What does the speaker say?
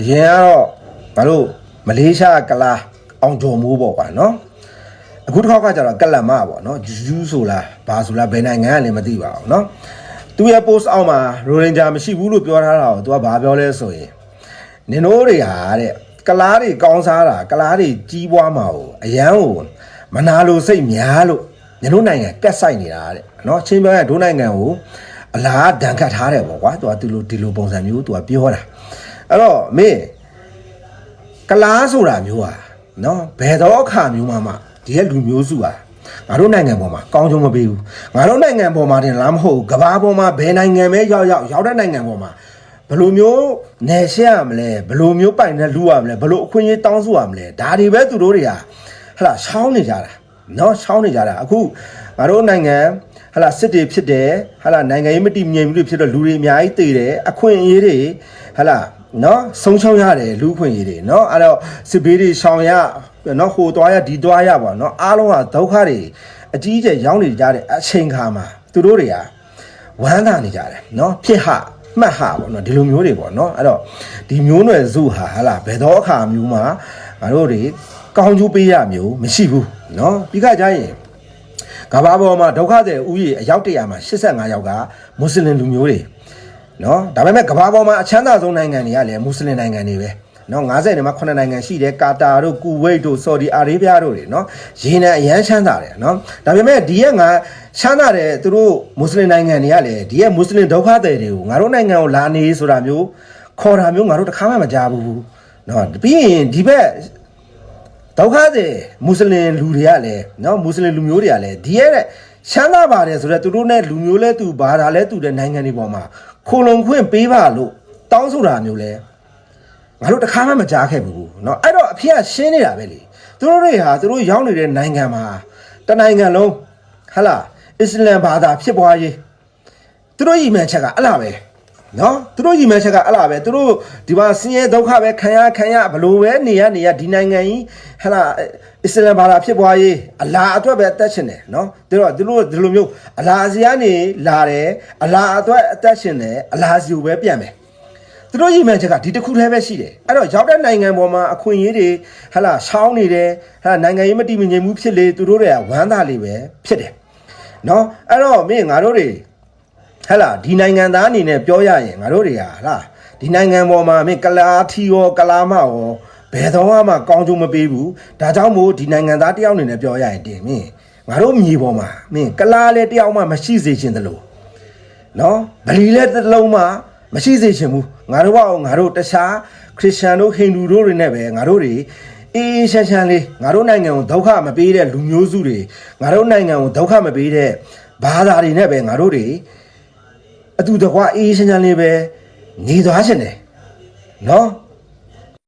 အရင်ကတော့ငါတို့မလေးရှားကလာအောင်ဂျုံမိုးပေါ့ကွာနော်အခုတစ်ခေါက်ကကျတော့ကလမ်မပေါ့နော်ဂျူးဂျူးဆိုလားဘာဆိုလားဘယ်နိုင်ငံကလည်းမသိပါဘူးနော်သူရဲ့ post အောက်မှာရိုရင်ဂျာမရှိဘူးလို့ပြောထားတာကိုသူကဘာပြောလဲဆိုရင်နင်တို့တွေဟာတဲ့ကလားတွေကောင်းစားတာကလားတွေကြီးပွားမှာကိုအရန်ကိုမနာလိုစိတ်များလို့နင်တို့နိုင်ငံကက်ဆိုင်နေတာတဲ့နော်ချင်းပြောရင်ဒိုးနိုင်ငံကိုအလားဒဏ်ခတ်ထားတယ်ပေါ့ကွာသူကဒီလိုဒီလိုပုံစံမျိုးသူကပြောတာ အဲ့တော့မင်းကလားဆိုတာမျိုးဟာနော်ဘယ်တော့အခါမျိုးမှမဒီရဲ့လူမျိုးစုဟာငါတို့နိုင်ငံပေါ်မှာကောင်းချုံမပေးဘူးငါတို့နိုင်ငံပေါ်မှာတင်လားမဟုတ်ဘူးကဘာပေါ်မှာဘယ်နိုင်ငံပဲရောက်ရောက်ရောက်တဲ့နိုင်ငံပေါ်မှာဘယ်လိုမျိုးနယ်ရှက်ရမလဲဘယ်လိုမျိုးပိုင်တဲ့လူရမလဲဘယ်လိုအခွင့်အရေးတောင်းဆိုရမလဲဒါတွေပဲသူတို့တွေဟာဟလာရှောင်းနေကြတာနော်ရှောင်းနေကြတာအခုငါတို့နိုင်ငံဟလာစစ်တွေဖြစ်တယ်ဟလာနိုင်ငံရေးမတည်ငြိမ်မှုတွေဖြစ်တော့လူတွေအများကြီးတည်တယ်အခွင့်အရေးတွေဟလာ နော်ဆုံးရှုံးရတယ်လူခွင့်ရေးတွေနော်အဲ့တော့စစ်ဘေးတွေရှောင်ရနော်ဟိုသွားရဒီသွားရပါနော်အားလုံးကဒုက္ခတွေအကြီးအကျယ်ရောက်နေကြတဲ့အချိန်ခါမှာသူတို့တွေကဝမ်းသာနေကြတယ်နော်ဖြစ်ဟမှတ်ဟပေါ့နော်ဒီလိုမျိုးတွေပေါ့နော်အဲ့တော့ဒီမျိုးနွယ်စုဟာဟာလာဘယ်တော့အခါမျိုးမှာငါတို့တွေကောင်းကျိုးပေးရမျိုးမရှိဘူးနော်ပြီးခါကျရင်ကမ္ဘာပေါ်မှာဒုက္ခသည်ဥယျာဉ်အယောက်တရာမှာ85ယောက်ကမွတ်စလင်လူမျိုးတွေ နော်ဒါပေမဲ့ကမ္ဘာပေါ်မှာအချမ်းသာဆုံးနိုင်ငံတွေကလည်းမွတ်စလင်နိုင်ငံတွေပဲနော်90နဲ့မှ9နိုင်ငံရှိတယ်ကာတာတို့ကူဝိတ်တို့ဆော်ဒီအာရေးဗျတို့တွေနော်ရေနံအရန်ချမ်းသာတယ်နော်ဒါပေမဲ့ဒီရက်ငါချမ်းသာတယ်သူတို့မွတ်စလင်နိုင်ငံတွေကလည်းဒီရက်မွတ်စလင်ဒုက္ခသည်တွေကိုငါတို့နိုင်ငံကိုလာနေဆိုတာမျိုးခေါ်တာမျိုးငါတို့တစ်ခါမှမကြားဘူးနော်ပြီးရင်ဒီဘက်ဒုက္ခသည်မွတ်စလင်လူတွေကလည်းနော်မွတ်စလင်လူမျိုးတွေကလည်းဒီရက်ချမ်းသာပါတယ်ဆိုတော့သူတို့နဲ့လူမျိုးလဲသူဘာသာလဲသူတဲ့နိုင်ငံတွေပေါ်မှာ ခိုလုံခွင့်ပေးပါလို့တောင်းဆိုတာမျိုးလဲငါတို့တခါမှမကြားခဲ့ဘူးเนาะအဲ့တော့အဖေကရှင်းနေတာပဲလေသူတို့တွေဟာသူတို့ရောက်နေတဲ့နိုင်ငံမှာတနိုင်ငံလုံးဟလာအစ္စလမ်ဘာသာဖြစ်ပွားရေး သူတို့ရည်မှန်းချက်ကအဲ့လားပဲ နော်သူတို့ရည်မှန်းချက်ကအဲ့လားပဲသူတို့ဒီမှာဆင်းရဲဒုက္ခပဲခံရခံရဘလို့ပဲနေရနေရဒီနိုင်ငံကြီးဟလာအစ္စလမ်ဘာသာဖြစ်ပွားရေးအလာအတွက်ပဲအသက်ရှင်တယ်နော်သူတို့ကသူတို့ဒီလိုမျိုးအလာစီကနေလာတယ်အလာအတွက်အသက်ရှင်တယ်အလာစီကိုပဲပြန်မယ်သူတို့ရည်မှန်းချက်ကဒီတစ်ခုတည်းပဲရှိတယ်အဲ့တော့ရောက်တဲ့နိုင်ငံပေါ်မှာအခွင့်အရေးတွေဟလာရှောင်းနေတယ်ဟလာနိုင်ငံရေးမတည်မငြိမ်မှုဖြစ်လေသူတို့တွေကဝမ်းသာလေးပဲဖြစ်တယ်နော်အဲ့တော့မင်းငါတို့တွေ ဟဲ့လားဒီနိုင်ငံသားအနေနဲ့ပြောရရင်ငါတို့တွေဟာဟလားဒီနိုင်ငံပေါ်မှာမင်းကလာထီရောကလာမရောဘယ်တော့မှကောင်းကျိုးမပေးဘူးဒါကြောင့်မို့ဒီနိုင်ငံသားတယောက်အနေနဲ့ပြောရရင်တင်မင်းငါတို့မြေပေါ်မှာမင်းကလာလည်းတယောက်မှမရှိစေချင်သလိုနော်ဗလီလည်းတစ်လုံးမှမရှိစေချင်ဘူးငါတို့ကငါတို့တခြားခရစ်ယာန်တို့ဟိန္ဒူတို့တွေနဲ့ပဲငါတို့တွေအေးအေးချမ်းချမ်းလေးငါတို့နိုင်ငံကိုဒုက္ခမပေးတဲ့လူမျိုးစုတွေငါတို့နိုင်ငံကိုဒုက္ခမပေးတဲ့ဘာသာတွေနဲ့ပဲငါတို့တွေ အတူတကွအေးအေးချမ်းချမ်းလေးပဲနေသွားခြင်းတယ်နော်